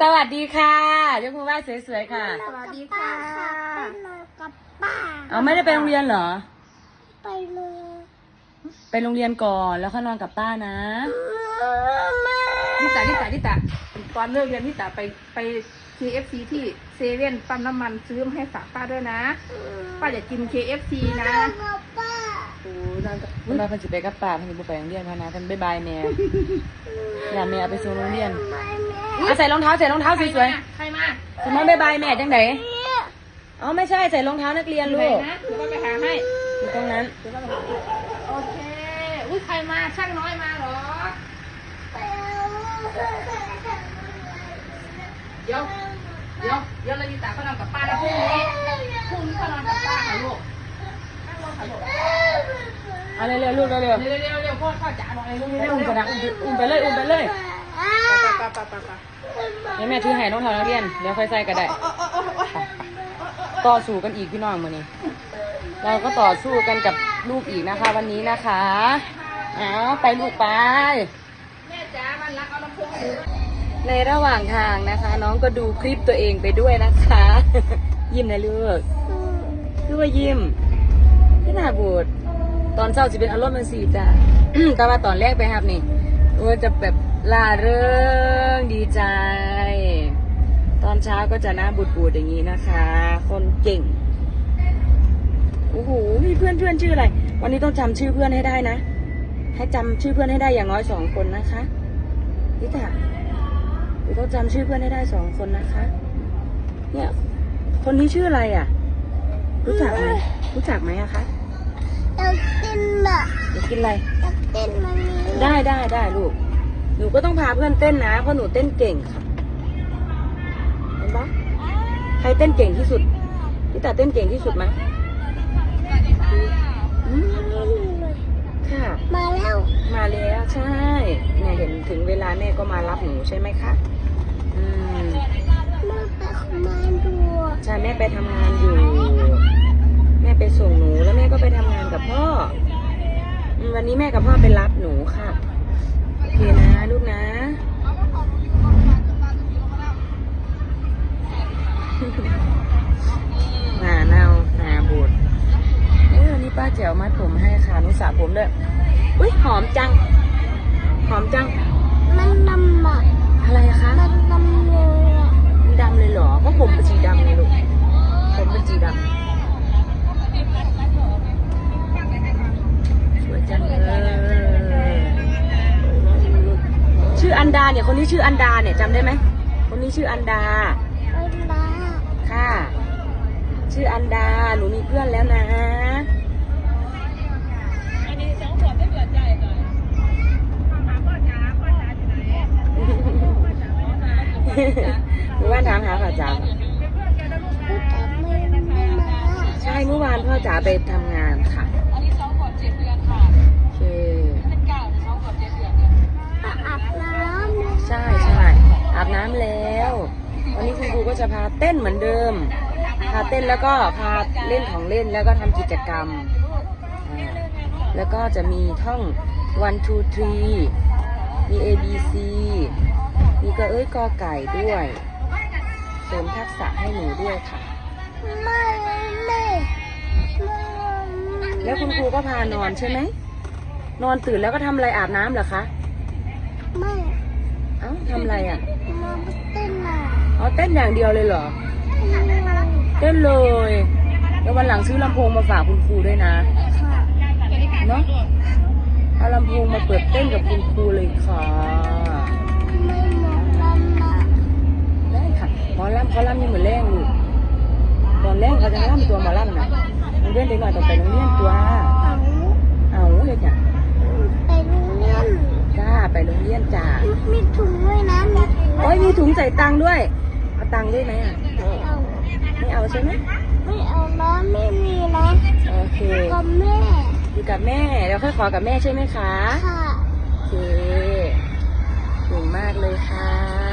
สวัสดีค่ะ ยกมือไหว้สวยๆค่ะ สวัสดีค่ะไปนอนกับป้าเอาไม่ได้ไปโรงเรียนเหรอ ไปเลยไปโรงเรียนก่อนแล้วค่อยนอนกับป้านะแม่นิตานิตานิตาตอนเลิกเรียนนิตาไปไป KFC ที่เซเว่นปั๊มน้ำมันซื้อมาให้ฝากป้าด้วยนะ ป้าอยากกิน KFC นะนอนกับป้าโอ้ยนอนกับคุณมาเพิ่นสิไปกับป้าเพิ่นสิบ่ไปโรงเรียนพะนะเพิ่นบ๊ายบายแม่อย่าแม่เอาไปส่งโรงเรียนไม่แม่ เอาใส่รองเท้าใส่รองเท้าสวยใครมาๆสิมาบ๊ายบายแม่จังไดอ๋อไม่ใช่ใส่รองเท้านักเรียนใครลูกนะเดี๋ยวป้าไปหาให้อยู่ตรงนั้นเดี๋ยวป้าไปหาโอเคอุ้ยใครมาช่างน้อยมาเหรอเดี๋ยวเดี๋ยวเดี๋ยวเรานิตาเขานอนกับป้าแล้วพรุ่งนี้พรุ่งนี้เขานอนกับป้าค่ะลูกนั่งลงค่ะลูกเอาเร็วๆลูกเร็วเร็วเร็วเร็วเร็วพ่อพ่อจ๋าบอกเลยเร็วๆให้เร็วอุ้มเร็วไปนะอุ้มไปอุ้มไปเลยอุ้มไปเลย ไปไปไปไปให้แม่ถือให้รองเท้านักเรียนเดี๋ยวค่อยใส่ก็ได้ต่อสู้กันอีกพี่น้องมือนี้ เราก็ต่อสู้กันกับลูกอีกนะคะ วันนี้นะคะเอาไปลูกไป แม่จ๋ามันรักเอาลำโพงในระหว่างทางนะคะ น้องก็ดูคลิปตัวเองไปด้วยนะคะ ยิ้มนะลูกดูว่ายิ้มพี่นาบูดตอนเช้าจะเป็นอารมณ์มันสีจ้ะ แต่ว่าตอนแรกไปครับนี่มันจะแบบ ลาเริงดีใจ ตอนเช้าก็จะหน้าบูดบูดๆอย่างนี้นะคะ คนเก่งโอ้โหมีเพื่อนเพื่อนชื่ออะไร วันนี้ต้องจำชื่อเพื่อนให้ได้นะ ให้จำชื่อเพื่อนให้ได้อย่างน้อยสองคนนะคะนี่ค่ะเดี๋ยวต้องจำชื่อเพื่อนให้ได้สองคนนะคะ เนี่ย คนนี้ชื่ออะไรอะ รู้จักไหมรู้จักไหมอะคะอยากกินอะอยากกินอะไรอยากกินมันนี้ได้ได้ได้ลูก หนูก็ต้องพาเพื่อนเต้นนะ เพราะหนูเต้นเก่งค่ะ เห็นปะใครเต้นเก่งที่สุด พี่ตาเต้นเก่งที่สุดไหมอืมค่ะ มาแล้ว มาแล้วใช่เนี่ยเห็นถึงเวลาแม่ก็มารับหนูใช่ไหมคะ อืมแม่ไปขมาดูใช่แม่ไปทำงานอยู่ แม่ไปส่งหนูแล้วแม่ก็ไปทำงานกับพ่ออืมวันนี้แม่กับพ่อไปรับหนูค่ะโอ เคนะลูกนะหนาเน่าหนาบูดเอ้ยวันนี้ป้าแจ๋วมัดผมให้ค่ะหนุสระผมด้วย อุ้ยหอมจัง หอมจัง มันดำอะ อะไรอะคะ มันดำเลยอะ มันดำเลยเหรอ ก็ผมเป็นสีดำไงลูก ผมเป็นสีดำสวยจังเลยชื่ออันดา เนี่ยคนนี้ชื่ออันดาเนี่ยจำได้ไหมคนนี้ชื่ออันดาเป็นมาค่ะ ชื่ออันดา หนูมีเพื่อนแล้วนะ อันนี้สองขวดไม่เบื่อใจเลยหาพ่อจ๋าพ่อจ๋าอยู่ไหนหนูว่าถามหาพ่อจ๋าเป็นเพื่อนกันนะลูกนะแต่ไม่ไม่มาใช่เมื่อวานพ่อจ๋าไปทำงานค่ะ อันนี้สองขวดเจ็ดเดือนค่ะ โอเค เป็นเก้าหรือสองขวดเจ็ดเดือนเนี่ย อาบน้ำ ใช่ใช่ อาบน้ำแล้ว วันนี้คุณครูก็จะพาเต้นเหมือนเดิม พาเต้นแล้วก็พาเล่นของเล่นแล้วก็ทำกิจกรรม แล้วก็จะมีท่อง one two three มี A B C มีกระเอ้ยกอไก่ด้วย เสริมทักษะให้หนูด้วยค่ะไม่ไม่แล้วคุณครูก็พานอนใช่ไหม นอนตื่นแล้วก็ทำอะไรอาบน้ำเหรอคะ ไม่ เอ้าทำอะไรอะ มาเต้นอะอ๋อเต้นอย่างเดียวเลยเหรอ เต้นเลยแล้ววันหลังซื้อลำโพงมาฝากคุณครูด้วยนะค่ะเนาะเอาลำโพงมาเปิดเต้นกับคุณครูเลยค่ะไม่หมดแล้วนะได้ค่ะหมอลำเขาลำยังเหมือนแรงอยู่ตอนแรกเขาจะล่ำตัวหมอลำนะโรงเรียนเด็กหน่อยต้องไปโรงเรียนตัว เอา เอาเลยจ้ะ ไปโรงเรียน จ้าไปโรงเรียนจ้า มีถุงด้วยนะมีถุง โอ้ย มีถุงใส่ตังค์ด้วย เอาตังค์ด้วยไหมอะไม่เอาไม่เอาใช่ไหมไม่เอานะไม่มีนะโอเคกับแม่อยู่กับแม่เราค่อยขอกับแม่ใช่ไหมคะ ค่ะ โอเคเก่งมากเลยค่ะ